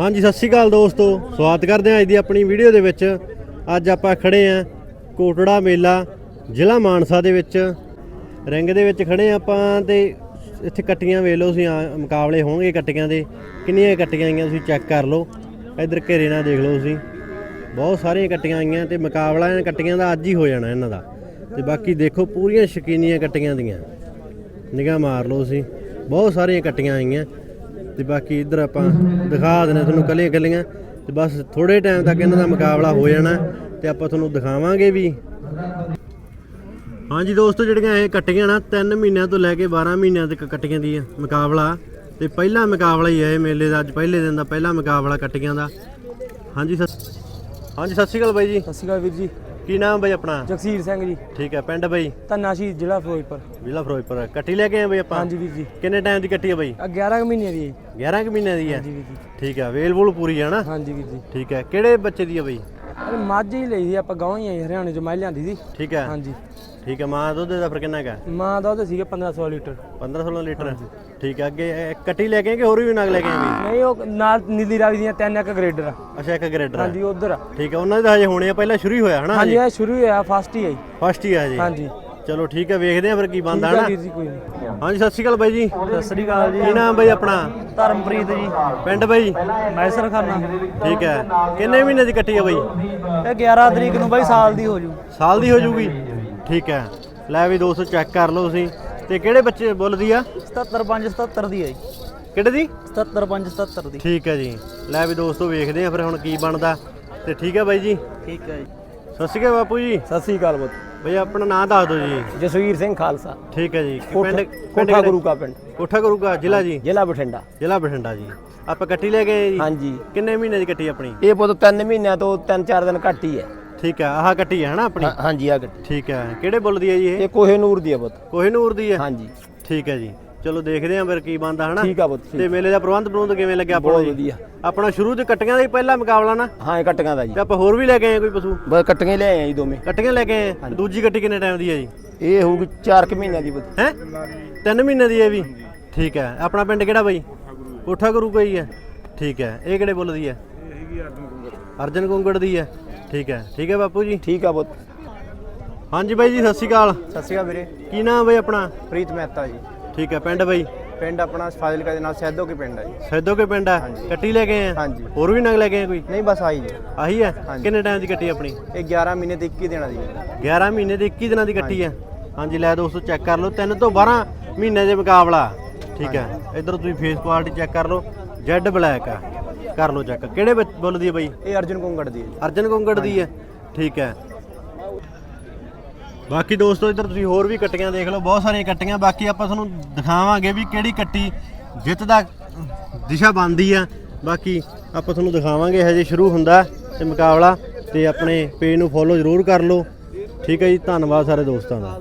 ਹਾਂਜੀ, ਸਤਿ ਸ਼੍ਰੀ ਅਕਾਲ ਦੋਸਤੋ। ਸਵਾਗਤ ਕਰਦੇ ਹਾਂ ਅੱਜ ਦੀ ਆਪਣੀ ਵੀਡੀਓ ਦੇ ਵਿੱਚ। ਅੱਜ ਆਪਾਂ ਖੜੇ ਆਂ ਕੋਟੜਾ ਮੇਲਾ, ਜ਼ਿਲ੍ਹਾ ਮਾਨਸਾ ਦੇ ਵਿੱਚ। ਰਿੰਗ ਦੇ ਵਿੱਚ ਖੜੇ ਆਂ ਆਪਾਂ ਤੇ ਇੱਥੇ ਕੱਟੀਆਂ ਵੇਖ ਲਓ ਤੁਸੀਂ ਆ- ਮੁਕਾਬਲੇ ਹੋਣਗੇ ਕੱਟੀਆਂ ਦੇ। ਕਿੰਨੀਆਂ ਕੱਟੀਆਂ ਆਈਆਂ ਤੁਸੀਂ ਚੈੱਕ ਕਰ ਲਓ। ਇੱਧਰ ਘੇਰੇ ਨਾਲ ਦੇਖ ਲਓ ਤੁਸੀਂ। ਬਹੁਤ ਸਾਰੀਆਂ ਕੱਟੀਆਂ ਆਈਆਂ ਤੇ ਮੁਕਾਬਲਾ ਇਹਨਾਂ ਕੱਟੀਆਂ ਦਾ ਅੱਜ ਹੀ ਹੋ ਜਾਣਾ ਇਹਨਾਂ ਦਾ। ਤੇ ਬਾਕੀ ਦੇਖੋ ਪੂਰੀਆਂ ਸ਼ਕੀਨੀਆਂ ਕੱਟੀਆਂ ਦੀਆਂ। ਨਿਗਾਹ ਮਾਰ ਲਓ ਤੁਸੀਂ। ਬਹੁਤ ਸਾਰੀਆਂ ਕੱਟੀਆਂ ਆਈਆਂ। ਤੇ ਬਾਕੀ ਇੱਧਰ ਆਪਾਂ ਦਿਖਾ ਦਿੰਦੇ ਤੁਹਾਨੂੰ ਕੱਲੀਆਂ ਕੱਲੀਆਂ। ਤੇ ਬਸ ਥੋੜੇ ਟਾਈਮ ਤੱਕ ਇਹਨਾਂ ਦਾ ਮੁਕਾਬਲਾ ਹੋ ਜਾਣਾ ਤੇ ਆਪਾਂ ਤੁਹਾਨੂੰ ਦਿਖਾਵਾਂਗੇ ਵੀ। ਹਾਂਜੀ ਦੋਸਤੋ, ਜਿਹੜੀਆਂ ਇਹ ਕੱਟੀਆਂ ਨਾ 3 ਮਹੀਨਿਆਂ ਤੋਂ ਲੈ ਕੇ 12 ਮਹੀਨਿਆਂ ਤੱਕ ਕੱਟੀਆਂ ਦੀ ਮੁਕਾਬਲਾ। ਤੇ ਪਹਿਲਾ ਮੁਕਾਬਲਾ ਹੀ ਹੈ ਇਹ ਮੇਲੇ ਦਾ, ਅੱਜ ਪਹਿਲੇ ਦਿਨ ਦਾ ਪਹਿਲਾ ਮੁਕਾਬਲਾ ਕੱਟੀਆਂ ਦਾ। ਹਾਂਜੀ, ਸਤਿ ਹਾਂਜੀ, ਸਤਿ ਸ਼੍ਰੀ ਅਕਾਲ ਬਾਈ ਜੀ। ਸਤਿ ਸ਼੍ਰੀ ਅਕਾਲ ਵੀਰ ਜੀ। ਕੀ ਨਾਮ ਬਾਈ ਆਪਣਾ? ਜਗਸੀਰ ਸਿੰਘ ਜੀ। ਠੀਕ ਹੈ ਪਿੰਡ ਬਾਈ? ਧੰਨਾ ਸ਼ਹੀਦ ਜ਼ਿਲ੍ਹਾ ਫਿਰੋਜ਼ਪੁਰ। ਜ਼ਿਲ੍ਹਾ ਫਿਰੋਜ਼ਪੁਰ। ਕੱਟੀ ਲੈ ਕੇ ਆਏ ਬਾਈ ਆਪਾਂ? ਹਾਂਜੀ ਵੀਰ ਜੀ। ਕਿੰਨੇ ਟਾਈਮ ਦੀ ਕੱਟੀ ਹੈ ਬਾਈ? ਆ 11 ਕੁ ਮਹੀਨੇ ਦੀ ਹੈ 11 ਕੁ ਮਹੀਨਿਆਂ ਦੀ ਹੈ? ਜੀ ਵੀਰ ਜੀ। ਠੀਕ ਹੈ ਵੇਲ ਵੂਲ ਪੂਰੀ ਹੈ ਨਾ? ਹਾਂਜੀ ਵੀਰ ਜੀ। ਠੀਕ ਹੈ ਕਿਹੜੇ ਬੱਚੇ ਦੀ ਹੈ ਬਾਈ? ਅਰੇ ਮੱਝ ਹੀ ਲਈ ਸੀ ਆਪਾਂ ਗਾਉਂ ਹੀ ਆਏ ਹਰਿਆਣੇ ਚੋਂ ਮੈਂ ਲਿਆਂਦੀ ਸੀ। ਠੀਕ ਹੈ। ਹਾਂਜੀ। ਠੀਕ ਹੈ ਮਾਂ ਦੁੱਧ ਦਾ ਫਿਰ ਕਿੰਨਾ ਹੈਗਾ ਮਾਂ ਦਾ ਉਹਦੇ ਸੀਗੇ 1500 ਲੀਟਰ। 15 16 ਲੀਟਰ? ਠੀਕ ਹੈ ਅੱਗੇ ਇਹ ਕੱਟੀ ਲੈ ਕੇ ਆਏ ਕਿ ਹੋਰ ਵੀ ਨਗ ਲੈ ਕੇ ਆਏ ਨਹੀਂ ਉਹ ਨਾਲ ਨੀਲੀ ਰਾਵੀ ਦੀਆਂ ਤਿੰਨ ਇੱਕ ਗ੍ਰੇਡਰ ਆ। ਅੱਛਾ ਇੱਕ ਗ੍ਰੇਡਰ ਹੈ ਹਾਂਜੀ ਉਧਰ ਠੀਕ ਹੈ ਉਹਨਾਂ ਦੇ ਤਾਂ ਹਜੇ ਹੋਣੇ ਆ ਪਹਿਲਾਂ ਸ਼ੁਰੂ ਹੀ ਹੋਇਆ ਹਨਾ ਹਾਂਜੀ ਇਹ ਸ਼ੁਰੂ ਹੋਇਆ ਫਸਟ ਹੀ ਆਈ ਫਸਟ ਹੀ ਆ ਜੀ। ਹਾਂਜੀ। ਚਲੋ ਠੀਕ ਹੈ ਵੇਖਦੇ ਆ ਫਿਰ ਕੀ ਬਣਦਾ ਠੀਕ ਆ ਹਨਾ? ਵੀਰ ਜੀ ਕੋਈ ਨਹੀਂ। ਹਾਂਜੀ ਸਤਿ ਸ਼੍ਰੀ ਅਕਾਲ ਬਾਈ ਜੀ। ਸਤਿ ਸ੍ਰੀ ਅਕਾਲ ਕੀ ਨਾਮ ਬਾਈ ਆਪਣਾ? ਧਰਮਪ੍ਰੀਤ ਜੀ। ਪਿੰਡ ਬਾਈ? ਮੈਸਰ ਖਾਨਾ ਠੀਕ ਹੈ। ਕਿੰਨੇ ਮਹੀਨੇ ਦੀ ਕੱਟੀ ਹੈ ਬਾਈ? ਇਹ 11 ਤਰੀਕ ਨੂੰ ਬਾਈ ਸਾਲ ਦੀ ਹੋ ਜੂ। ਸਾਲ ਦੀ ਹੋ ਜੂਗੀ? ਠੀਕ ਹੈ। ਲੈ ਵੀ ਦੋਸਤੋ ਚੈੱਕ ਕਰ ਲਓ ਤੁਸੀਂ। ਤੇ ਕਿਹੜੇ ਬੱਚੇ ਬੋਲਦੀ ਆ? 77 77 ਦੀ ਆਈ ਕਿਹੜੇ ਦੀ? 77 77 ਦੀ। ਠੀਕ ਹੈ ਜੀ। ਲੈ ਵੀ ਦੋਸਤੋ ਵੇਖਦੇ ਆ ਫਿਰ ਹੁਣ ਕੀ ਬਣਦਾ। ਤੇ ਠੀਕ ਹੈ ਬਾਈ ਜੀ? ਠੀਕ ਹੈ ਜੀ। ਸਤਿ ਸ਼੍ਰੀ ਅਕਾਲ ਬਾਪੂ ਜੀ। ਸਤਿ ਸ੍ਰੀ ਅਕਾਲ ਬਤ ਬਈ ਆਪਣਾ ਨਾਮ ਦੱਸ ਦਿਓ ਜੀ। ਜਸਵੀਰ ਸਿੰਘ ਖਾਲਸਾ। ਠੀਕ ਹੈ ਜੀ। ਕੋਠਾ ਕੋਠਾ? ਗੁਰੂ ਕਾ ਪਿੰਡ। ਕੋਠਾ ਗੁਰੂਗਾ ਜ਼ਿਲ੍ਹਾ ਜੀ? ਜ਼ਿਲ੍ਹਾ ਬਠਿੰਡਾ। ਜ਼ਿਲ੍ਹਾ ਬਠਿੰਡਾ ਜੀ। ਆਪਾਂ ਕੱਟੀ ਲੈ ਗਏ ਜੀ? ਹਾਂਜੀ। ਕਿੰਨੇ ਮਹੀਨੇ ਦੀ ਕੱਟੀ ਆਪਣੀ? ਇਹ ਪੁੱਤ 3 ਮਹੀਨਿਆਂ ਤੋਂ 3-4 ਦਿਨ ਘੱਟ ਹੀ ਹੈ। ਠੀਕ ਹੈ ਆਹ ਕੱਟੀ ਹੈ ਹਨਾ ਆਪਣੀ? ਹਾਂਜੀ ਆ ਗੱਡੀ ਠੀਕ ਹੈ। ਕਿਹੜੇ ਬੁੱਲ ਦੀ ਹੈ ਜੀ ਇਹ? ਇਹ ਕੋਹੇ ਨੂਰ ਦੀ ਹੈ ਪੁੱਤ। ਕੋਹਿਨੂਰ ਦੀ ਹੈ? ਹਾਂਜੀ। ਠੀਕ ਹੈ ਜੀ। ਚਲੋ ਦੇਖਦੇ ਆਂ ਫਿਰ ਕੀ ਬਣਦਾ ਹਨਾ? ਠੀਕ ਆ ਪੁੱਤ ਤੇ ਮੇਲੇ ਦਾ ਪ੍ਰਬੰਧ ਪ੍ਰਬੰਧ ਕਿਵੇਂ ਲੱਗਿਆ ਆਪਾਂ ਬਹੁਤ ਵਧੀਆ। ਆਪਣਾ ਸ਼ੁਰੂ ਚ ਕੱਟੀਆਂ ਦਾ ਹੀ ਪਹਿਲਾ ਮੁਕਾਬਲਾ ਨਾ? ਹਾਂ ਇਹ ਕੱਟੀਆਂ ਦਾ ਜੀ। ਤੇ ਆਪਾਂ ਹੋਰ ਵੀ ਲੈ ਕੇ ਆਏ ਕੋਈ ਪਸ਼ੂ? ਬਸ ਕੱਟੀਆਂ ਲੈ ਆਏ ਜੀ ਦੋਵੇਂ। ਕੱਟੀਆਂ ਲੈ ਕੇ ਆਏ ਦੂਜੀ ਕੱਟੀ ਕਿੰਨੇ ਟਾਈਮ ਦੀ ਹੈ ਜੀ? ਇਹ ਹੋਊਗੀ 4 ਕੁ ਮਹੀਨਿਆਂ ਦੀ ਪੁੱਤ। ਹੈ? ਤਿੰਨ ਮਹੀਨੇ ਦੀ ਹੈ ਵੀ? ਠੀਕ ਹੈ। ਆਪਣਾ ਪਿੰਡ ਕਿਹੜਾ ਬਾਈ? ਕੋਠਾ ਗੁਰੂ ਕੋਈ ਹੈ? ਠੀਕ ਹੈ। ਇਹ ਕਿਹੜੇ ਬੁੱਲ ਦੀ ਹੈ? ਅਰਜਨ ਕੁੰਗੜ ਦੀ ਹੈ। ਠੀਕ ਹੈ। ਠੀਕ ਹੈ ਬਾਪੂ ਜੀ? ਠੀਕ ਆ ਪੁੱਤ। ਹਾਂਜੀ ਬਾਈ ਜੀ ਸਤਿ ਸ਼੍ਰੀ ਅਕਾਲ। ਸਤਿ ਸ਼੍ਰੀ ਅਕਾਲ ਵੀਰੇ। ਕੀ ਨਾਮ ਬਾਈ ਆਪਣਾ? ਪ੍ਰੀਤ ਮਹਿਤਾ ਜੀ। ਠੀਕ ਹੈ ਪਿੰਡ ਬਾਈ? ਪਿੰਡ ਆਪਣਾ ਫਾਜ਼ਿਲਕਾ ਦੇ ਨਾਲ ਸੈਦੋ ਕੇ ਪਿੰਡ ਹੈ ਜੀ। ਸੈਦੋ ਕੇ ਪਿੰਡ ਹੈ? ਕੱਟੀ ਲੈ ਆਏ ਆ? ਹਾਂਜੀ। ਹੋਰ ਵੀ ਨਗ ਲੈ ਆਏ ਕੋਈ? ਨਹੀਂ ਬਸ ਆਈ ਜੀ ਆਹੀ ਹੈ? ਕਿੰਨੇ ਟਾਈਮ ਦੀ ਕੱਟੀ ਆਪਣੀ? ਇਹ 11 ਮਹੀਨੇ ਤੇ 21 ਦਿਨਾਂ ਦੀ ਹੈ। 11 ਮਹੀਨੇ ਦੇ 21 ਦਿਨਾਂ ਦੀ ਕੱਟੀ ਹੈ? ਹਾਂਜੀ। ਲੈ ਦੋਸਤੋ ਚੈੱਕ ਕਰ ਲਓ। 3 ਤੋਂ 12 ਮਹੀਨੇ ਦੇ ਮੁਕਾਬਲਾ। ਠੀਕ ਹੈ। ਇਧਰ ਤੁਸੀਂ ਫੇਸ ਕੁਆਲਿਟੀ ਚੈੱਕ ਕਰ ਲਓ। ਜੈਡ ਬਲੈਕ ਆ। ਕਰ ਲਓ ਚੈੱਕ ਕਿਹੜੇ ਬੱਚ- ਬੁੱਲ ਦੀ ਹੈ ਬਾਈ? ਇਹ ਅਰਜੁਨ ਕੁੰਗੜ ਦੀ ਹੈ ਜੀ। ਅਰਜਨ ਕੁੰਗੜ ਦੀ ਹੈ। ਠੀਕ ਹੈ। ਬਾਕੀ ਦੋਸਤੋ, ਇੱਧਰ ਤੁਸੀਂ ਹੋਰ ਵੀ ਕੱਟੀਆਂ ਦੇਖ ਲਓ, ਬਹੁਤ ਸਾਰੀਆਂ ਕੱਟੀਆਂ। ਬਾਕੀ ਆਪਾਂ ਤੁਹਾਨੂੰ ਦਿਖਾਵਾਂਗੇ ਵੀ ਕਿਹੜੀ ਕੱਟੀ ਜਿੱਤ ਦਾ ਦਿਸ਼ਾ ਬਣਦੀ ਆ। ਬਾਕੀ ਆਪਾਂ ਤੁਹਾਨੂੰ ਦਿਖਾਵਾਂਗੇ ਹਜੇ ਸ਼ੁਰੂ ਹੁੰਦਾ ਤੇ ਮੁਕਾਬਲਾ ਤੇ ਆਪਣੇ ਪੇਜ ਨੂੰ ਫੋਲੋ ਜ਼ਰੂਰ ਕਰ ਲਓ। ਠੀਕ ਹੈ ਜੀ, ਧੰਨਵਾਦ ਸਾਰੇ ਦੋਸਤਾਂ ਦਾ।